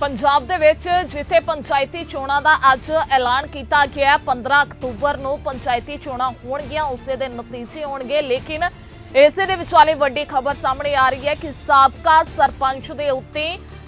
ਪੰਜਾਬ ਦੇ ਵਿੱਚ ਜਿੱਥੇ ਪੰਚਾਇਤੀ ਚੋਣਾਂ ਦਾ ਅੱਜ ਐਲਾਨ ਕੀਤਾ ਗਿਆ ਹੈ, 15 ਅਕਤੂਬਰ ਨੂੰ ਪੰਚਾਇਤੀ ਚੋਣਾਂ ਹੋਣਗੀਆਂ ਉਸੇ ਦੇ ਨਤੀਜੇ ਹੋਣਗੇ। ਲੇਕਿਨ ਇਸੇ ਦੇ ਵਿਚਾਲੇ ਵੱਡੀ ਖਬਰ ਸਾਹਮਣੇ ਆ ਰਹੀ ਹੈ ਕਿ ਸਾਬਕਾ ਸਰਪੰਚ ਦੇ ਉੱਤੇ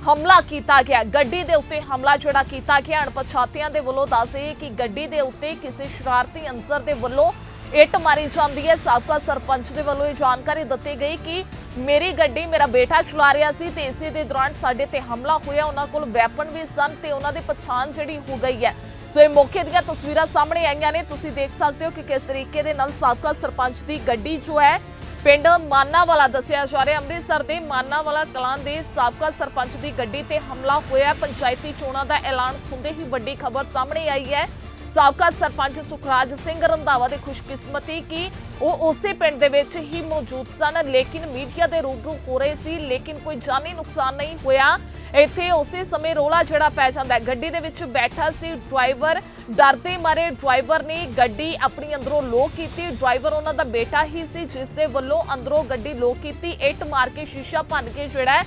ਹਮਲਾ ਕੀਤਾ ਗਿਆ ਗੱਡੀ ਦੇ ਉੱਤੇ ਹਮਲਾ ਜਿਹੜਾ ਕੀਤਾ ਗਿਆ ਅਣਪਛਾਤਿਆਂ ਦੇ ਵੱਲੋਂ ਦੱਸਦੇ ਕਿ ਗੱਡੀ ਦੇ ਉੱਤੇ ਕਿਸੇ ਸ਼ਰਾਰਤੀ ਅਨਸਰ ਦੇ ਵੱਲੋਂ ਇੱਟ ਮਾਰੀ ਜਾਂਦੀ ਹੈ। ਸਾਬਕਾ ਸਰਪੰਚ ਦੇ ਵੱਲੋਂ ਇਹ ਜਾਣਕਾਰੀ ਦਿੱਤੀ ਗਈ ਕਿ ਮੇਰੀ ਗੱਡੀ, ਮੇਰਾ ਬੇਟਾ ਚਲਾ ਰਿਹਾ ਸੀ ਤੇ ਇਸੇ ਦੇ ਦੌਰਾਨ ਸਾਡੇ ਤੇ ਹਮਲਾ ਹੋਇਆ। ਉਹਨਾਂ ਕੋਲ ਵੈਪਨ ਵੀ ਸਨ ਤੇ ਉਹਨਾਂ ਦੀ ਪਛਾਣ ਜਿਹੜੀ ਹੋ ਗਈ ਹੈ। ਸੋ ਇਹ ਮੌਕੇ ਦੀਆਂ ਤਸਵੀਰਾਂ ਸਾਹਮਣੇ ਆਈਆਂ ਨੇ। ਤੁਸੀਂ ਦੇਖ ਸਕਦੇ ਹੋ ਕਿ ਕਿਸ ਤਰੀਕੇ ਦੇ ਨਾਲ ਸਾਬਕਾ ਸਰਪੰਚ ਦੀ ਗੱਡੀ ਜੋ ਹੈ, ਪਿੰਡ ਮਾਨਾਵਾਲਾ ਦੱਸਿਆ ਜਾ ਰਿਹਾ। ਅੰਮ੍ਰਿਤਸਰ ਦੇ ਮਾਨਾਵਾਲਾ ਕਲਾਂ ਦੇ ਸਾਬਕਾ ਸਰਪੰਚ ਦੀ ਗੱਡੀ ਤੇ ਹਮਲਾ ਹੋਇਆ। ਪੰਚਾਇਤੀ ਚੋਣਾਂ ਦਾ ਐਲਾਨ ਹੁੰਦੇ ਹੀ ਵੱਡੀ ਖਬਰ ਸਾਹਮਣੇ ਆਈ ਹੈ। ਸਾਬਕਾ ਸਰਪੰਚ ਸੁਖਰਾਜ ਸਿੰਘ ਰੰਧਾਵਾ ਦੀ ਖੁਸ਼ਕਿਸਮਤੀ ਕਿ ਉਹ ਉਸੇ ਪਿੰਡ ਦੇ ਵਿੱਚ ਹੀ ਮੌਜੂਦ ਸਨ, ਲੇਕਿਨ ਮੀਡੀਆ ਦੇ ਰੂਬਰੂ ਹੋ ਰਹੇ ਸੀ, ਲੇਕਿਨ ਕੋਈ ਜਾਨੀ ਨੁਕਸਾਨ ਨਹੀਂ ਹੋਇਆ। ਇੱਥੇ ਉਸੇ ਸਮੇਂ ਰੋਲਾ ਜਿਹੜਾ ਪੈ ਜਾਂਦਾ ਹੈ, ਗੱਡੀ ਦੇ ਵਿੱਚ ਬੈਠਾ ਸੀ ਡਰਾਈਵਰ। ਡਰਦੇ ਮਾਰੇ ਡਰਾਈਵਰ ਨੇ ਗੱਡੀ ਆਪਣੀ ਅੰਦਰੋਂ ਲੋ ਕੀਤੀ। ਡਰਾਈਵਰ ਉਹਨਾਂ ਦਾ ਬੇਟਾ ਹੀ ਸੀ, ਜਿਸ ਦੇ ਵੱਲੋਂ ਅੰਦਰੋਂ ਗੱਡੀ ਲੋ ਕੀਤੀ। ਇੱਟ ਮਾਰ ਕੇ ਸ਼ੀਸ਼ਾ ਭੰਨ ਕੇ ਜਿਹੜਾ ਹੈ,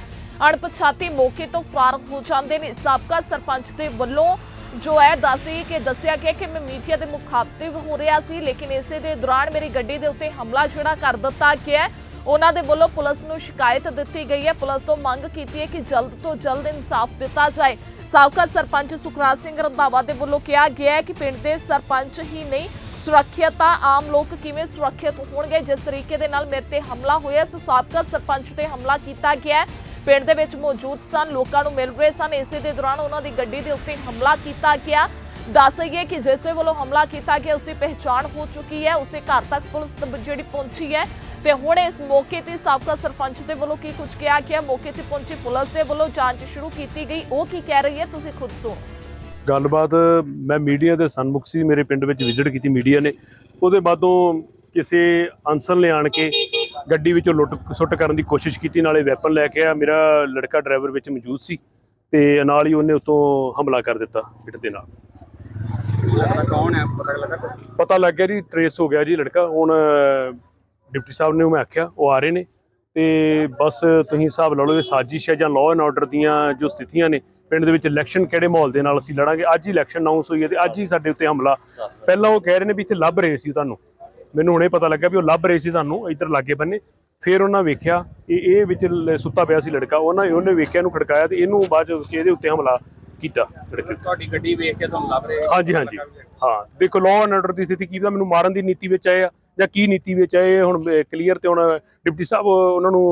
ਅਣਪਛਾਤੀ ਮੌਕੇ ਤੋਂ ਫਰਾਰ ਹੋ ਜਾਂਦੇ ਨੇ। ਸਾਬਕਾ ਸਰਪੰਚ ਦੇ ਵੱਲੋਂ ਜੋ ਹੈ ਦੱਸਦੀ ਕਿ ਦੱਸਿਆ ਗਿਆ ਕਿ ਮੈਂ ਮੀਡੀਆ ਦੇ ਮੁਖਾਤਿਬ ਹੋ ਰਿਹਾ ਸੀ, ਲੇਕਿਨ ਇਸੇ ਦੇ ਦੌਰਾਨ ਮੇਰੀ ਗੱਡੀ ਦੇ ਉੱਤੇ ਹਮਲਾ ਜਿਹੜਾ ਕਰ ਦਿੱਤਾ ਗਿਆ ਉਹਨਾਂ ਦੇ ਵੱਲੋਂ ਪੁਲਿਸ ਨੂੰ ਸ਼ਿਕਾਇਤ ਦਿੱਤੀ ਗਈ ਹੈ। ਪੁਲਿਸ ਤੋਂ ਮੰਗ ਕੀਤੀ ਹੈ ਕਿ ਜਲਦ ਤੋਂ ਜਲਦ ਇਨਸਾਫ ਦਿੱਤਾ ਜਾਏ। ਸਾਬਕਾ ਸਰਪੰਚ ਸੁਖਰਾਜ ਸਿੰਘ ਰੰਧਾਵਾ ਦੇ ਵੱਲੋਂ ਕਿਹਾ ਗਿਆ ਹੈ ਕਿ ਪਿੰਡ ਦੇ ਸਰਪੰਚ ਹੀ ਨਹੀਂ, ਸੁਰੱਖਿਅਤ ਆਮ ਲੋਕ ਕਿਵੇਂ ਸੁਰੱਖਿਅਤ ਹੋਣਗੇ? ਜਿਸ ਤਰੀਕੇ ਦੇ ਨਾਲ ਮੇਰੇ ਤੇ ਹਮਲਾ ਹੋਇਆ, ਸੋ ਸਾਬਕਾ ਸਰਪੰਚ ਤੇ ਹਮਲਾ ਕੀਤਾ ਗਿਆ ਹੈ। ਪਿੰਡ ਦੇ ਵਿੱਚ ਮੌਜੂਦ ਸਨ, ਲੋਕਾਂ ਨੂੰ ਮਿਲ ਰਹੇ ਸਨ। ਇਸੇ ਦੇ ਦੌਰਾਨ ਉਹਨਾਂ ਦੀ ਗੱਡੀ ਦੇ ਉੱਤੇ ਹਮਲਾ ਕੀਤਾ ਗਿਆ। ਦੱਸ ਦਈਏ ਕਿ ਜਿਸ ਵੱਲੋਂ ਹਮਲਾ ਕੀਤਾ ਗਿਆ ਉਸ ਦੀ ਪਹਿਚਾਣ ਹੋ ਚੁੱਕੀ ਹੈ। ਉਸੇ ਘਰ ਤੱਕ ਪੁਲਿਸ ਜਿਹੜੀ ਪਹੁੰਚੀ ਹੈ ਤੇ ਹੁਣ ਇਸ ਮੌਕੇ ਤੇ ਸਾਬਕਾ ਸਰਪੰਚ ਦੇ ਵੱਲੋਂ ਕੀ ਕੁਝ ਕਿਹਾ ਗਿਆ? ਮੌਕੇ ਤੇ ਪਹੁੰਚੀ ਪੁਲਿਸ ਦੇ ਵੱਲੋਂ ਜਾਂਚ ਸ਼ੁਰੂ ਕੀਤੀ ਗਈ। ਉਹ ਕੀ ਕਹਿ ਰਹੀ ਹੈ? ਤੁਸੀਂ ਖੁਦ ਸੁਣੋ। ਗੱਲਬਾਤ ਮੈਂ ਮੀਡੀਆ ਦੇ ਸਨਮੁਖ ਸੀ। ਮੇਰੇ ਪਿੰਡ ਵਿੱਚ ਵਿਜ਼ਿਟ ਕੀਤੀ ਮੀਡੀਆ ਨੇ। ਉਹਦੇ ਬਾਅਦੋਂ ਕਿਸੇ ਅਨਸਰ ਨੇ ਆਣ ਕੇ ਗੱਡੀ ਵਿੱਚੋਂ ਲੁੱਟ ਸੁੱਟ ਕਰਨ ਦੀ ਕੋਸ਼ਿਸ਼ ਕੀਤੀ ਨਾਲੇ ਵੈਪਨ ਲੈ ਕੇ ਆ। ਮੇਰਾ ਲੜਕਾ ਡਰਾਈਵਰ ਵਿੱਚ ਮੌਜੂਦ ਸੀ ਤੇ ਨਾਲ ਹੀ ਉਹਨੇ ਉਤੋਂ ਹਮਲਾ ਕਰ ਦਿੱਤਾ ਇੱਟ ਦੇ ਨਾਲ। ਲੱਗਦਾ ਕੌਣ ਹੈ? ਪਤਾ ਲੱਗਾ ਕੁਛ? ਪਤਾ ਲੱਗ ਗਿਆ ਜੀ ਟਰੇਸ ਹੋ ਗਿਆ ਜੀ ਲੜਕਾ। ਹੁਣ ਡਿਪਟੀ ਸਾਹਿਬ ਨੇ ਮੈਂ ਆਖਿਆ ਉਹ ਆ ਰਹੇ ਨੇ। ਤੇ ਬਸ ਤੁਸੀਂ ਹਿਸਾਬ ਲਾ ਲਓ ਇਹ ਸਾਜ਼ਿਸ਼ ਹੈ ਜਾਂ ਲਾਅ ਐਂਡ ਆਰਡਰ ਦੀਆਂ ਜੋ ਸਥਿਤੀਆਂ ਨੇ ਪਿੰਡ ਦੇ ਵਿੱਚ ਇਲੈਕਸ਼ਨ ਕਿਹੜੇ ਮਾਹੌਲ ਦੇ ਨਾਲ ਅਸੀਂ ਲੜਾਂਗੇ? ਅੱਜ ਹੀ ਇਲੈਕਸ਼ਨ ਅਨਾਉਂਸ ਹੋਈ ਹੈ ਤੇ ਅੱਜ ਹੀ ਸਾਡੇ ਉੱਤੇ ਹਮਲਾ। ਪਹਿਲਾਂ ਉਹ ਕਹਿ ਰਹੇ ਨੇ ਵੀ ਇੱਥੇ ਲੱਭ ਰਹੇ ਸੀ ਤੁਹਾਨੂੰ। ਮੈਨੂੰ ਹੁਣੇ ਪਤਾ ਲੱਗਾ ਵੀ ਉਹ ਲੱਭ ਰਹੇ ਸੀ ਤੁਹਾਨੂੰ ਇੱਧਰ ਲਾਗੇ ਬੰਨੇ। ਫਿਰ ਉਹਨਾਂ ਵੇਖਿਆ ਇਹ ਇਹ ਵਿੱਚ ਲ- ਸੁੱਤਾ ਪਿਆ ਸੀ ਲੜਕਾ। ਉਹਨਾਂ ਉਹਨੇ ਵੇਖਿਆ ਇਹਨੂੰ ਖੜਕਾਇਆ ਤੇ ਇਹਨੂੰ ਬਾਅਦ ਚ ਇਹਦੇ ਉੱਤੇ ਹਮਲਾ ਕੀਤਾ ਲੜਕੇ ਉੱਤੇ। ਤੁਹਾਡੀ ਗੱਡੀ ਵੇਖ ਕੇ ਤੁਹਾਨੂੰ ਲੱਭ ਰਿਹਾ ਹਾਂਜੀ ਹਾਂਜੀ। ਹਾਂ ਦੇਖੋ ਲਾਅ ਐਂਡ ਆਰਡਰ ਦੀ ਸਥਿਤੀ ਕੀ ਪਤਾ ਮੈਨੂੰ ਮਾਰਨ ਦੀ ਨੀਤੀ ਵਿੱਚ ਆਏ ਆ। ਜਾਂ ਕੀ ਨੀਤੀ ਵਿੱਚ ਆਏ ਹੁਣ ਕਲੀਅਰ ਤੇ ਹੁਣ ਡਿਪਟੀ ਸਾਹਿਬ ਉਹਨਾਂ ਨੂੰ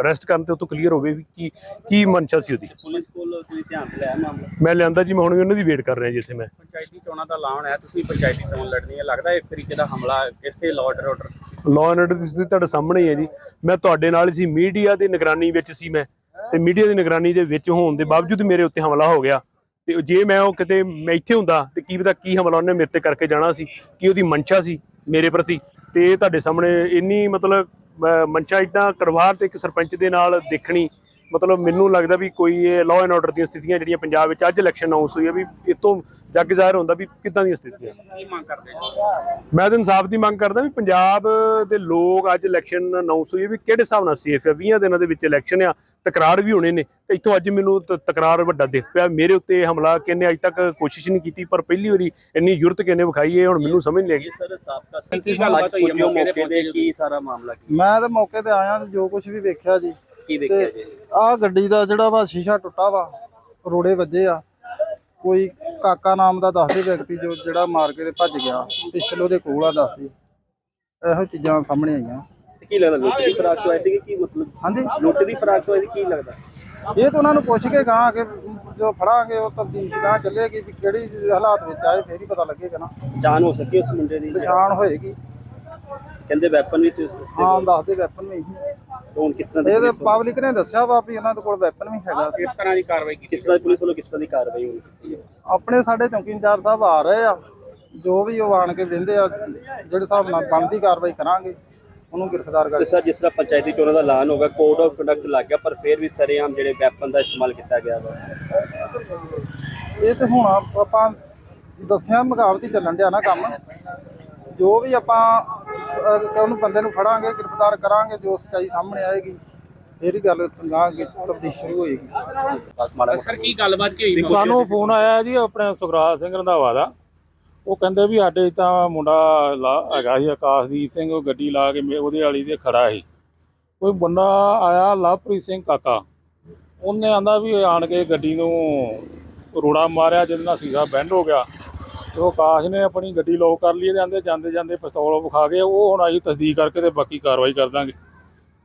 ਅਰੈਸਟ ਕਰਨ ਤੇ ਉਹ ਤੋਂ ਕਲੀਅਰ ਹੋਵੇ ਵੀ ਕੀ ਕੀ ਮਨਸ਼ਾ ਸੀ ਉਹਦੀ। ਪੁਲਿਸ ਕੋਲ ਤੁਸੀਂ ਧਿਆਨ ਲਿਆ ਮਾਮਲਾ? ਮੈਂ ਲਿਆਂਦਾ ਜੀ ਮੈਂ ਹੁਣ ਵੀ ਉਹਨਾਂ ਦੀ ਵੇਟ ਕਰ ਰਿਹਾ ਜੀ ਇੱਥੇ ਮੈਂ। ਪੰਚਾਇਤੀ ਚੋਣਾਂ ਦਾ ਐਲਾਨ ਹੈ ਤੁਸੀਂ ਪੰਚਾਇਤੀ ਚੋਣ ਲੜਨੀ ਹੈ ਲੱਗਦਾ ਇੱਕ ਤਰੀਕੇ ਦਾ ਹਮਲਾ ਕਿਸ ਤੇ ਲਾਰਡਰ ਆਰਡਰ ਲਾਅ ਐਂਡ ਆਰਡਰ ਦੀ ਸਥਿਤੀ ਤੁਹਾਡੇ ਸਾਹਮਣੇ ਹੀ ਹੈ ਜੀ। ਮੈਂ ਤੁਹਾਡੇ ਨਾਲ ਸੀ ਮੀਡੀਆ ਦੀ ਨਿਗਰਾਨੀ ਵਿੱਚ ਸੀ ਮੈਂ। ਤੇ ਮੀਡੀਆ ਦੀ ਨਿਗਰਾਨੀ ਦੇ ਵਿੱਚ ਹੋਣ ਦੇ ਬਾਵਜੂਦ ਮੇਰੇ ਉੱਤੇ ਹਮਲਾ ਹੋ ਗਿਆ। ਤੇ ਜੇ ਮੈਂ ਉਹ ਕਿਤੇ ਮੈਂ ਇੱਥੇ ਹੁੰਦਾ ਤੇ ਕੀ ਪਤਾ ਕੀ ਹਮਲਾ ਉਹਨੇ ਮੇਰੇ ਤੇ ਕਰਕੇ ਜਾਣਾ ਸੀ ਕੀ ਉਹਦੀ ਮਨਸ਼ਾ ਸੀ। ਮੇਰੇ ਪ੍ਰਤੀ ਤੇ ਇਹ ਤੁਹਾਡੇ ਸਾਹਮਣੇ ਇੰਨੀ ਮਤਲਬ ਅਹ, ਮਨਸ਼ਾ ਇਦਾਂ ਕਰਵਾਰ ਤੇ ਇੱਕ ਸਰਪੰਚ ਦੇ ਨਾਲ ਦੇਖਣੀ ਮਤਲਬ ਮੈਨੂੰ ਲੱਗਦਾ ਵੀ ਕੋਈ ਇਹ ਲਾਅ ਐਂਡ ਆਰਡਰ ਦੀਆਂ ਸਥਿਤੀਆਂ ਜਿਹੜੀਆਂ ਪੰਜਾਬ ਵਿੱਚ ਅੱਜ ਇਲੈਕਸ਼ਨ ਅਨਾਉਂਸ ਹੋਈ ਹੈ ਵੀ ਇਹ ਤੋਂ ਜੱਗ ਜ਼ਾਹਿਰ ਹੁੰਦਾ ਵੀ ਕਿੱਦਾਂ ਦੀਆਂ ਸਥਿਤੀਆਂ। ਕੀ ਮੰਗ ਕਰਦੇ ਹੋ? ਮੈਂ ਤਾਂ ਇਨਸਾਫ ਦੀ ਮੰਗ ਕਰਦਾ ਵੀ ਪੰਜਾਬ ਦੇ ਲੋਕ ਅੱਜ ਇਲੈਕਸ਼ਨ ਅਨਾਉਂਸ ਹੋਈ ਹੈ ਵੀ ਕਿਹੜੇ ਹਿਸਾਬ ਨਾਲ ਸੇਫ ਹੈ 20 ਦਿਨਾਂ ਦੇ ਵਿੱਚ ਇਲੈਕਸ਼ਨ ਆ ਤਕਰਾਰ ਵੀ ਹੋਣੇ ਨੇ। ਤੇ ਇੱਥੋਂ ਅੱਜ ਮੈਨੂੰ ਤ- ਤਕਰਾਰ ਵੱਡਾ ਦਿਖ ਪਿਆ। ਮੇਰੇ ਉੱਤੇ ਹਮਲਾ ਕਿੰਨੇ ਅੱਜ ਤੱਕ ਕੋਸ਼ਿਸ਼ ਨਹੀਂ ਕੀਤੀ ਪਰ ਪਹਿਲੀ ਵਾਰੀ ਇੰਨੀ ਜੁਰਤ ਕਿੰਨੇ ਵਿਖਾਈ ਹੈ ਹੁਣ ਮੈਨੂੰ ਸਮਝ ਨਹੀਂ ਲੱਗੀ ਸਰ ਸਾਬਕਾ ਕੀ ਸਰਪੰਚ ਗੱਲਬਾਤ ਹੋਈ ਮੌਕੇ ਦੇ ਕੀ ਸਾਰਾ ਮਾਮਲਾ ਕੀ? ਮੈਂ ਤਾਂ ਮੌਕੇ ਤੇ ਆਇਆ ਜੋ ਕੁਝ ਵੀ ਵੇਖਿਆ ਜੀ। ਕੀ ਵੇਖਿਆ ਜੀ ਆਹ ਗੱਡੀ ਦਾ ਜਿਹੜਾ ਵਾ ਸ਼ੀਸ਼ਾ ਟੁੱਟਾ ਵਾ ਰੋੜੇ ਵੱਜੇ ਆ। ਕੋਈ ਕਾਕਾ ਨਾਮ ਦਾ ਦੱਸਦੇ ਵਿਅਕਤੀ ਜੋ ਜਿਹੜਾ ਮਾਰ ਕੇ ਤੇ ਭੱਜ ਗਿਆ ਪਿਸਟਲ ਉਹਦੇ ਕੋਲ ਆ ਦੱਸਦੇ ਇਹੋ ਚੀਜ਼ਾਂ ਸਾਹਮਣੇ ਆਈਆਂ। ਤੇ ਕੀ ਲੱਗਦਾ ਲੁੱਟ ਦੀ ਫਰਾਕ ਤੋਂ ਆਏ ਸੀ ਕੀ ਮਤਲਬ? ਹਾਂਜੀ? ਲੁੱਟ ਦੀ ਫਰਾਕ ਤੋਂ ਆਏ ਸੀ ਕੀ ਲੱਗਦਾ? ਇਹ ਤਾਂ ਉਹਨਾਂ ਨੂੰ ਪੁੱਛ ਕੇ ਗਾਂ ਕਿ ਜੋ ਫੜਾਂਗੇ ਉਹ ਤਬਦੀਸ਼ ਗਾਂ ਚੱਲੇਗੀ ਵੀ ਕਿਹੜੀ ਹਾਲਾਤ ਵਿੱਚ ਆਏ ਫੇਰ ਹੀ ਪਤਾ ਲੱਗੇਗਾ ਨਾ। ਜਾਨ ਹੋ ਸਕੀ ਉਸ ਮੁੰਡੇ ਦੀ। ਪਛਾਣ ਹੋਏਗੀ। ਕਹਿੰਦੇ ਵੈਪਨ ਵੀ ਸੀ ਉਸ ਉਸ ਤੇ ਹਾਂ ਦੱਸਦੇ ਵੈਪਨ ਵੀ ਸੀ। ਤਾਂ ਹੁਣ ਕਿਸ ਤਰ੍ਹਾਂ ਦੀ ਇਹ ਤਾਂ ਪੁਲਿਸ ਵੱਲੋਂ- ਪਬਲਿਕ ਨੇ ਦੱਸਿਆ ਵਾ ਵੀ ਉਹਨਾਂ ਦੇ ਕੋਲ ਵੈਪਨ ਵੀ ਹੈਗਾ ਸੀ। ਕਿਸ ਤਰ੍ਹਾਂ ਦੀ ਕਾਰਵਾਈ ਕੀਤੀ ਕਿਸ ਤਰ੍ਹਾਂ ਦੀ ਪੁਲਿਸ ਵੱਲੋਂ ਕਿਸ ਤਰ੍ਹਾਂ ਦੀ ਕਾਰਵਾਈ ਹੋਣੀ ਕੀਤੀ ਹੈ ਆਪਣੇ ਸਾਡੇ ਚੌਂਕੀ ਇੰਚਾਰਜ ਸਾਹਿਬ ਆ ਰਹੇ ਆ। ਜੋ ਵੀ ਉਹ ਆਣ ਕੇ ਵਿੰਦੇ ਆ ਜਿਹੜੇ ਹਿਸਾਬ ਨਾਲ ਬਣਦੀ ਕਾਰਵਾਈ ਕਰਾਂਗੇ ਉਹਨੂੰ ਗ੍ਰਿਫਤਾਰ ਤੇ ਕਰ ਸਰ ਜਿਸ ਤਰ੍ਹਾਂ ਪੰਚਾਇਤੀ ਚੋਣਾਂ ਦਾ ਐਲਾਨ ਹੋਗਾ ਕੋਡ ਆਫ ਕੰਡਕਟ ਲੱਗ ਗਿਆ ਪਰ ਫਿਰ ਵੀ ਸਰੇਆਮ ਜਿਹੜੇ ਵੈਪਨ ਦਾ ਇਸਤੇਮਾਲ ਕੀਤਾ ਗਿਆ ਵਾ। ਇਹ ਤੇ ਹੁਣ ਆਪ- ਆਪਾਂ ਦੱਸਿਆ ਮੁਕਾਬਲਤੀ ਚੱਲਣ ਡਿਆ ਨਾ ਕੰਮ। ਜੋ ਵੀ ਆਪਾਂ ਅਹ ਉਹਨੂੰ ਬੰਦੇ ਨੂੰ ਫੜਾਂਗੇ ਗ੍ਰਿਫਤਾਰ ਕਰਾਂਗੇ ਜੋ ਸਚਾਈ ਸਾਹਮਣੇ ਆਏਗੀ ਫਿਰ ਹੀ ਗੱਲ ਗਾਂ ਅੱਗੇ ਤਬਦੀਲ ਸ਼ੁਰੂ ਹੋਏਗੀ। ਬਸ ਮਾੜਾ ਸਰ ਕੀ ਗੱਲਬਾਤ ਕੀ ਹੋਈ? ਸਾਨੂੰ ਫੋਨ ਆਇਆ ਜੀ ਆਪਣੇ ਸੁਖਰਾਜ ਸਿੰਘ ਰੰਧਾਵਾ ਦਾ। ਉਹ ਕਹਿੰਦੇ ਵੀ ਸਾਡੇ ਤਾਂ ਮੁੰਡਾ ਲਾ- ਹੈਗਾ ਸੀ ਆਕਾਸ਼ਦੀਪ ਸਿੰਘ ਉਹ ਗੱਡੀ ਲਾ ਕੇ ਮੇ- ਉਹਦੇ ਵਾਲੀ ਦੇ ਖੜਾ ਸੀ। ਕੋਈ ਬੰਦਾ ਆਇਆ ਲਵਪ੍ਰੀਤ ਸਿੰਘ ਕਾਕਾ। ਉਹਨੇ ਆਂਦਾ ਵੀ ਆਣ ਕੇ ਗੱਡੀ ਨੂੰ ਰੋੜਾ ਮਾਰਿਆ ਜਿਹਦੇ ਨਾਲ ਸੀਸਾ ਬੈਂਡ ਹੋ ਗਿਆ। ਤੇ ਉਹ ਆਕਾਸ਼ ਨੇ ਆਪਣੀ ਗੱਡੀ ਲੋਕ ਕਰ ਲਈ ਆਂਦੇ ਜਾਂਦੇ ਜਾਂਦੇ ਪਿਸਤੌਲ ਵਿਖਾ ਕੇ ਉਹ ਹੁਣ ਅਸੀਂ ਤਸਦੀਕ ਕਰਕੇ ਤੇ ਬਾਕੀ ਕਾਰਵਾਈ ਕਰ ਦਾਂਗੇ।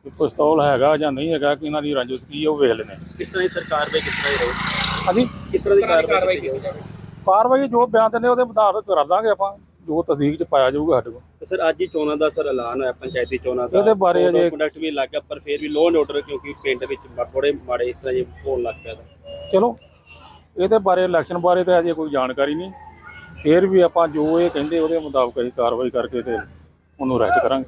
ਕਿ ਪਿਸਤੌਲ ਹੈਗਾ ਜਾਂ ਨਹੀਂ ਹੈਗਾ ਕਿ ਇਹਨਾਂ ਦੀ ਰੰਜਿਸ਼ ਕੀ ਹੈ ਉਹ ਵੇਖ ਲੈਣੇ ਕਿਸ ਤਰ੍ਹਾਂ ਦੀ ਸਰਕਾਰ ਵੇ ਕਿਸ ਤਰ੍ਹਾਂ ਦੀ ਰਹੂ ਅਸੀਂ ਕਿਸ ਤਰ੍ਹਾਂ ਦੀ ਕਾਰਵਾਈ ਕਾਰਵਾਈ ਕੀਤੀ ਜਾਵੇ ਕਾਰਵਾਈ ਜੋ ਬਿਆਨ ਦਿੰਦੇ ਉਹਦੇ ਮੁਤਾਬਕ ਕਰ ਦਾਂਗੇ ਆਪਾਂ। ਜੋ ਤਸਦੀਕ ਚ ਪਾਇਆ ਜਾਊਗਾ ਸਾਡੇ ਕੋਲ। ਸਰ ਅੱਜ ਹੀ ਚੋਣਾਂ ਦਾ ਸਰ ਐਲਾਨ ਹੋਇਆ ਪੰਚਾਇਤੀ ਚੋਣਾਂ ਦਾ। ਇਹਦੇ ਬਾਰੇ ਅਜੇ- ਕੰਡਕਟ ਵੀ ਲੱਗ ਗਿਆ ਪਰ ਫਿਰ ਵੀ ਲੋਨ ਆਰਡਰ ਕਿਉਂਕਿ ਪਿੰਡ ਵਿੱਚ ਬੜੇ ਮਾੜੇ ਇਸ ਤਰ੍ਹਾਂ ਜੇ ਹੋਣ ਲੱਗ ਪਿਆ ਚਲੋ ਇਹਦੇ ਬਾਰੇ ਇਲੈਕਸ਼ਨ ਬਾਰੇ ਤਾਂ ਅਜੇ ਕੋਈ ਜਾਣਕਾਰੀ ਨਹੀਂ। ਫਿਰ ਵੀ ਆਪਾਂ ਜੋ ਇਹ ਕਹਿੰਦੇ ਉਹਦੇ ਮੁਤਾਬਕ ਅਸੀਂ ਕਾਰਵਾਈ ਕਰਕੇ ਤੇ ਉਹਨੂੰ ਰੈਸਟ ਕਰਾਂਗੇ।